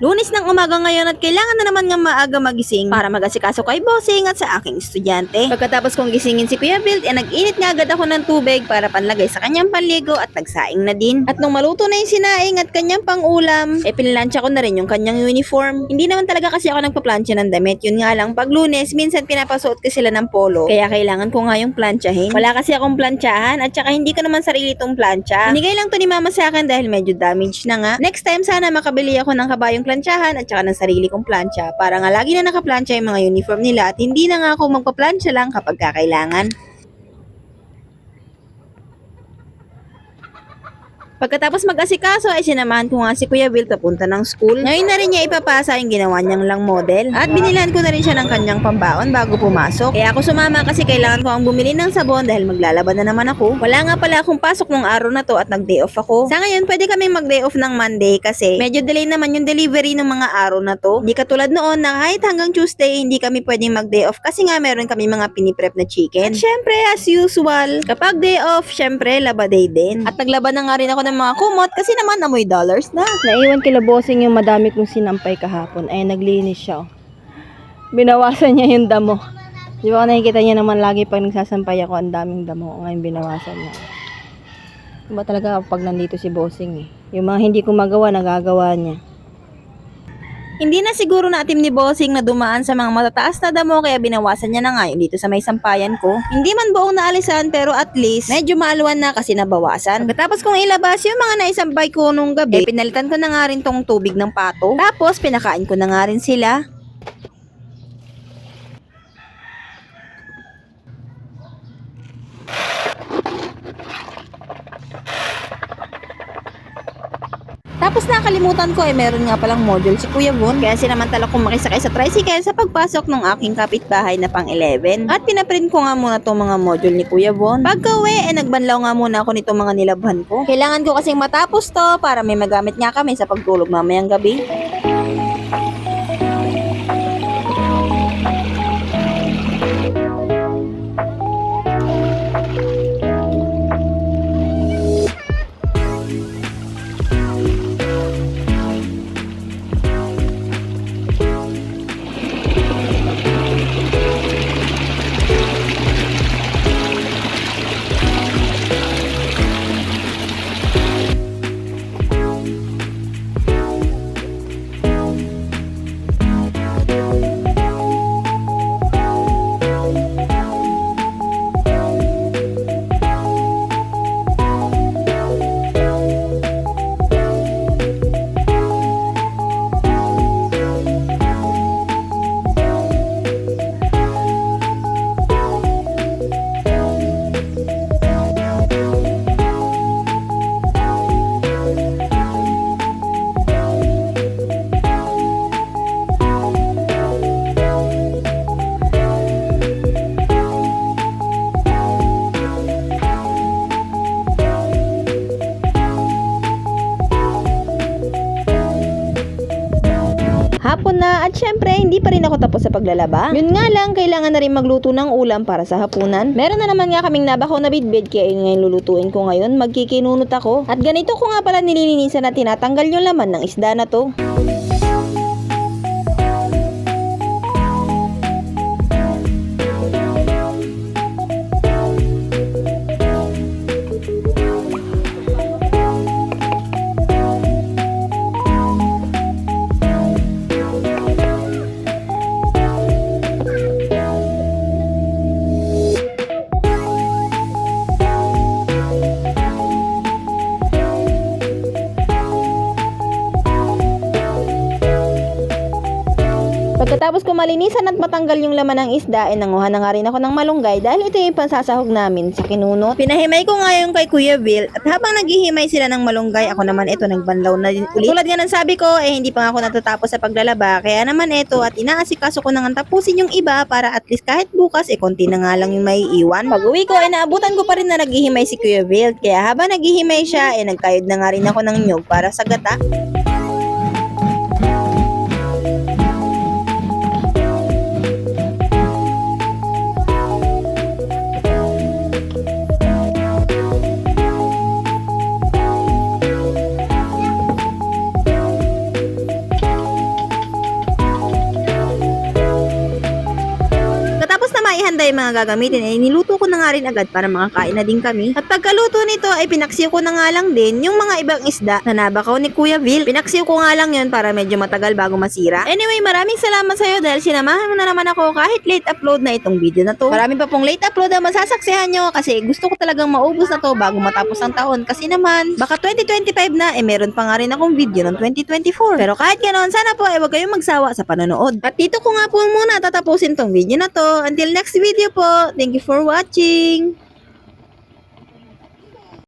Lunes ng umaga ngayon at kailangan na naman nga maaga magising para mag-asikaso kay bossing at sa aking estudyante. Pagkatapos kong gisingin si Kuya Bill, eh nag-init nga agad ako ng tubig para panlagay sa kanyang panligo at nagsaing na din. At nung maluto na yung sinaing at kanyang pangulam, eh pinlansya ko na rin yung kanyang uniform. Hindi naman talaga kasi ako nagpa-plancha ng damit. Yun nga lang, pag lunes, minsan pinapasuot ko sila ng polo. Kaya kailangan ko nga yung planchahin. Wala kasi akong planchahan at saka hindi ko naman sarili tong plancha. Binigay lang to ni mama sa akin dahil medyo damaged na nga. Next time sana makabili ako ng kabayong planchahan at saka ng sarili kong plancha para nga lagi na nakaplansya yung mga uniform nila at hindi na nga ako magpa-plancha lang kapag kakailangan. Pagkatapos mag-asikaso ay sinamahan ko nga si Kuya Will papunta ng school. Ngayon na rin niya ipapasa yung ginawa niyang lang model. At binilhan ko na rin siya ng kanyang pambaon bago pumasok. Kaya ako sumama kasi kailangan ko ang bumili ng sabon dahil maglalaban na naman ako. Wala nga pala akong pasok nung araw na to at nag-day off ako. Sa ngayon pwede kami mag-day off ng Monday kasi medyo delay naman yung delivery ng mga araw na to. Hindi katulad noon na kahit hanggang Tuesday hindi kami pwedeng mag-day off kasi nga meron kami mga piniprep na chicken. At syempre as usual, kapag day off, syempre laba day din. At naglaban na nga rin ako ng mga kumot kasi naman amoy dollars na. Naiwan kila bossing yung madami kong sinampay kahapon. Ay, naglinis siya. oh. Binawasan niya yung damo. Di ba nakikita niya naman lagi pag nagsasampay ako, ang daming damo. Ngayon binawasan niya. Diba talaga pag nandito si bossing eh. Yung mga hindi ko magawa, nagagawa niya. Hindi na siguro na atim ni Bossing na dumaan sa mga matataas na damo kaya binawasan niya na nga yun dito sa may sampayan ko. Hindi man buong naalisan pero at least medyo maaluan na kasi nabawasan. Pagkatapos kong ilabas yung mga naisampay ko nung gabi, eh, pinalitan ko na nga rin tong tubig ng pato. Tapos pinakain ko na nga rin sila. Tapos nakalimutan ko eh meron nga palang module si Kuya Bon. Kaya sinamantala kong makisakay sa tricycle sa pagpasok ng aking kapitbahay na pang 11. At pinaprint ko nga muna tong mga module ni Kuya Bon. Pagka uwi, eh nagbanlaw nga muna ako nitong mga nilabhan ko. Kailangan ko kasing matapos to para may magamit nga kami sa pagtulog mamayang gabi. Syempre hindi pa rin ako tapos sa paglalaba. Yun nga lang, kailangan na rin magluto ng ulam para sa hapunan. Meron na naman nga kaming nabakaw na bidbid kaya yun ngayon lulutuin ko ngayon. Magkikinunot ako. At ganito ko nga pala nililinisan na tinatanggal yung laman ng isda na to. Pagkatapos ko malinisan at matanggal yung laman ng isda, eh nanguha na nga rin ako ng malunggay dahil ito yung pansasahog namin sa kinunot. Pinahimay ko nga yung kay Kuya Bill at habang naghihimay sila ng malunggay, ako naman ito nagbanlaw na din ulit. Tulad nga ng sabi ko, eh hindi pa nga ako natatapos sa paglalaba, kaya naman ito at inaasikaso ko na nga tapusin yung iba para at least kahit bukas, eh konti na nga lang yung may iwan. Pag uwi ko, eh naabutan ko pa rin na naghihimay si Kuya Bill, kaya habang naghihimay siya, eh nagkayod na nga rin ako ng nyog para sa gata. Mga gagamitin ay niluto na nga rin agad para makakain na din kami. At pagkaluto nito ay pinaksiw ko na nga lang din yung mga ibang isda na nabakaw ni Kuya Vil. Pinaksiw ko nga lang yun para medyo matagal bago masira. Anyway, maraming salamat sa'yo dahil sinamahan mo na naman ako kahit late upload na itong video na to. Marami pa pong late upload ang masasaksihan nyo kasi gusto ko talagang maubos na to bago matapos ang taon kasi naman baka 2025 na eh meron pa nga rin akong video ng 2024. Pero kahit ganoon, sana po eh wag kayong magsawa sa panonood. At dito ko nga po muna tatapusin tong video na to. Until next video po, thank you for watching!